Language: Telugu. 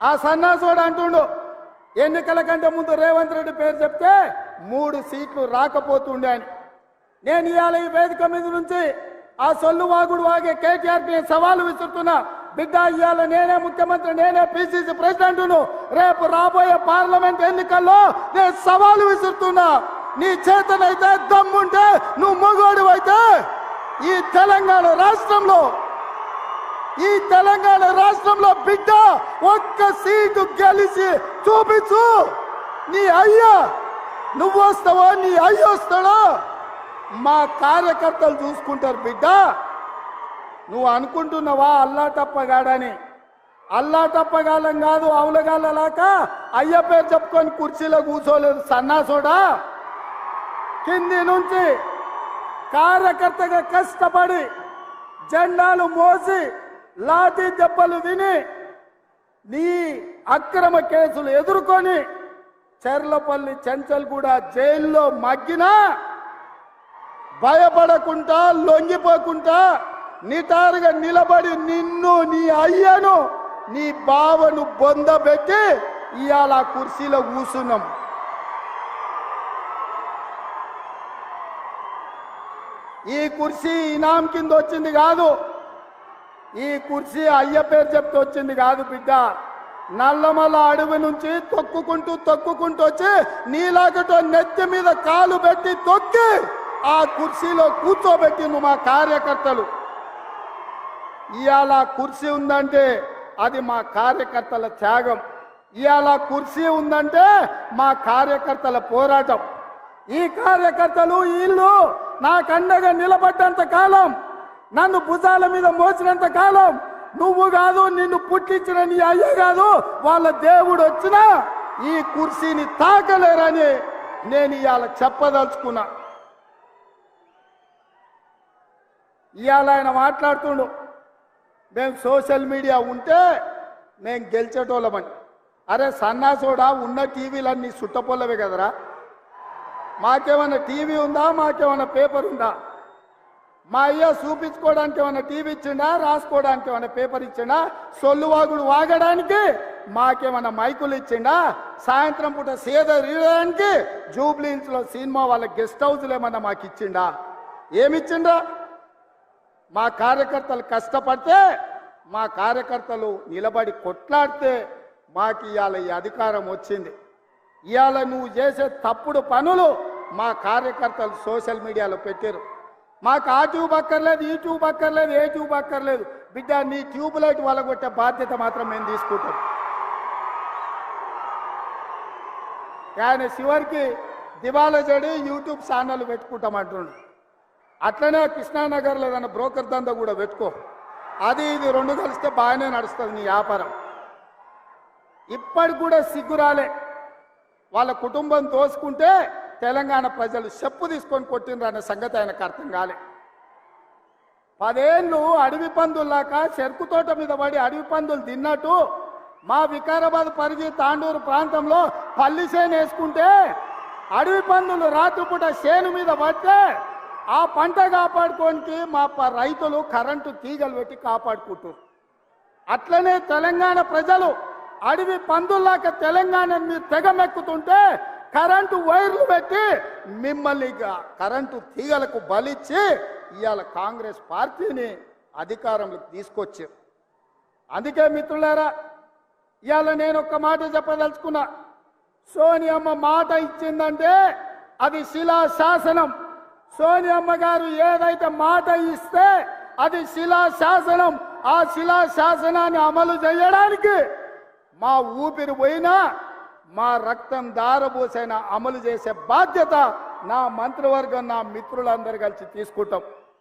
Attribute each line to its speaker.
Speaker 1: ఆ సన్నాసుడు అంటుండు ఎన్నికల కంటే ముందు రేవంత్ రెడ్డి పేరు చెప్తే మూడు సీట్లు రాకపోతుండే అని. నేను ఇవాళ ఈ వేదిక మీద నుంచి ఆ సొల్లు వాగుడు వాగే కేటీఆర్ సవాలు విసురుతున్నా. బిడ్డ ఇవాళ నేనే ముఖ్యమంత్రి నేనే పిసిసి ప్రెసిడెంట్ను రేపు రాబోయే పార్లమెంట్ ఎన్నికల్లో నేను సవాలు విసురుతున్నా. నీ చేతనైతే దమ్ముంటే నువ్వు మగోడు అయితే ఈ తెలంగాణ రాష్ట్రంలో ఈ తెలంగాణ రాష్ట్రంలో బిడ్డ ఒక్క సీటు గెలిచి చూపించు. నీ అయ్యా నువ్వు వస్తావా నీ అయ్య వస్తాడా? మా కార్యకర్తలు చూసుకుంటారు బిడ్డ. నువ్వు అనుకుంటున్నావా అల్లా తప్పగాడని అల్లా తప్పగాలం కాదు అవులగాలలాక అయ్య పేరు చెప్పుకొని కుర్చీలో కూర్చోలేదు సన్నాసోడా? కింది నుంచి కార్యకర్తగా కష్టపడి జెండాలు మోసి లాఠీ దెబ్బలు విని నీ అక్రమ కేసులు ఎదుర్కొని చెర్లపల్లి చెంచల్ కూడా జైల్లో మగ్గినా భయపడకుండా లొంగిపోకుండా నిటారుగా నిలబడి నిన్ను నీ అయ్యను నీ బావను బొందబెట్టి ఇవాళ కుర్చీలో కూసున్నాం. ఈ కుర్చీ ఇనాం కింద వచ్చింది కాదు. ఈ కుర్చీ అయ్య పేరు చెప్తూ వచ్చింది కాదు బిడ్డ. నల్లమల్ల అడవి నుంచి తొక్కుకుంటూ తొక్కుకుంటూ వచ్చి నీలాగటో నెత్తి మీద కాలు పెట్టి తొక్కి ఆ కుర్చీలో కూర్చోబెట్టింది మా కార్యకర్తలు. ఇవాళ కుర్చీ ఉందంటే అది మా కార్యకర్తల త్యాగం. ఇవాళ కుర్చీ ఉందంటే మా కార్యకర్తల పోరాటం. ఈ కార్యకర్తలు వీళ్ళు నాకండగా నిలబడ్డంత కాలం నన్ను భుజాల మీద మోసినంత కాలం నువ్వు కాదు నిన్ను పుట్టించిన నీ అయ్య కాదు వాళ్ళ దేవుడు వచ్చినా ఈ కుర్చీని తాకలేరని నేను ఇవాళ చెప్పదలుచుకున్నా. ఇవాళ ఆయన మాట్లాడుతుండు మేము సోషల్ మీడియా ఉంటే మేము గెలిచేటోళ్ళమని. అరే సన్నాసోడా ఉన్న టీవీలన్నీ సుట్టపొల్లవే కదరా? మాకేమన్నా టీవీ ఉందా? మాకేమన్నా పేపర్ ఉందా? మా అయ్య చూపించుకోవడానికి ఏమైనా టీవీ ఇచ్చిండా? రాసుకోవడానికి ఏమైనా పేపర్ ఇచ్చిండా? సొల్లు వాగుడు వాగడానికి మాకేమన్నా మైకులు ఇచ్చిండా? సాయంత్రం పూట సేద రీయడానికి జూబ్లీన్స్లో సినిమా వాళ్ళ గెస్ట్ హౌస్లు ఏమన్నా మాకు ఇచ్చిండా? ఏమిచ్చిండా మా కార్యకర్తలు కష్టపడితే మా కార్యకర్తలు నిలబడి కొట్లాడితే మాకు ఇవాళ ఈ అధికారం వచ్చింది. ఇవాళ నువ్వు చేసే తప్పుడు పనులు మా కార్యకర్తలు సోషల్ మీడియాలో పెట్టారు మాకు ఆ ట్యూబ్ అక్కర్లేదు ఈ ట్యూబ్ అక్కర్లేదు ఏ ట్యూబ్ అక్కర్లేదు. బిడ్డ నీ ట్యూబ్ లైట్ వలగొట్టే బాధ్యత మాత్రం మేము తీసుకుంటాం. ఆయన చివరికి దివాలా చెడి యూట్యూబ్ ఛానల్ పెట్టుకుంటామంటుండు అట్లనే కృష్ణానగర్లో ఏదైనా బ్రోకర్ దందా కూడా పెట్టుకో. అది ఇది రెండు కలిస్తే బాగానే నడుస్తుంది నీ వ్యాపారం. ఇప్పటికి కూడా సిగ్గురాలే వాళ్ళ కుటుంబం తోసుకుంటే తెలంగాణ ప్రజలు చెప్పు తీసుకొని కొట్టిండ్రు అనే సంగతి ఆయనకు అర్థం కాలే. పదేళ్ళు అడవి పందుల్లాక చెరుకు తోట మీద పడి అడవి పందులు తిన్నట్టు మా వికారాబాద్ పరిధి తాండూరు ప్రాంతంలో పల్లి చేను వేసుకుంటే అడవి పందులు రాత్రిపూట చేను మీద పడితే ఆ పంట కాపాడుకోనికి మా రైతులు కరెంటు తీగలు పెట్టి కాపాడుకుంటారు అట్లనే తెలంగాణ ప్రజలు అడవి పందుల్లాక తెలంగాణ మీరు తెగమెక్కుతుంటే కరెంటు వైర్లు పెట్టి మిమ్మల్ని కరెంటు తీగలకు బలిచ్చి ఇవాళ కాంగ్రెస్ పార్టీని అధికారంలోకి తీసుకొచ్చారు. అందుకే మిత్రులారా ఇవాళ నేను ఒక మాట చెప్పదలుచుకున్నా. సోనియమ్మ మాట ఇచ్చిందంటే అది శిలా శాసనం సోనియమ్మ గారు ఏదైతే మాట ఇస్తే అది శిలా శాసనం ఆ శిలా శాసనాన్ని అమలు చేయడానికి మా ఊపిరి పోయినా మా రక్తం దారబోసైన అమలు చేసే బాధ్యత నా మంత్రివర్గం నా మిత్రులందరూ కలిసి తీసుకుంటాం.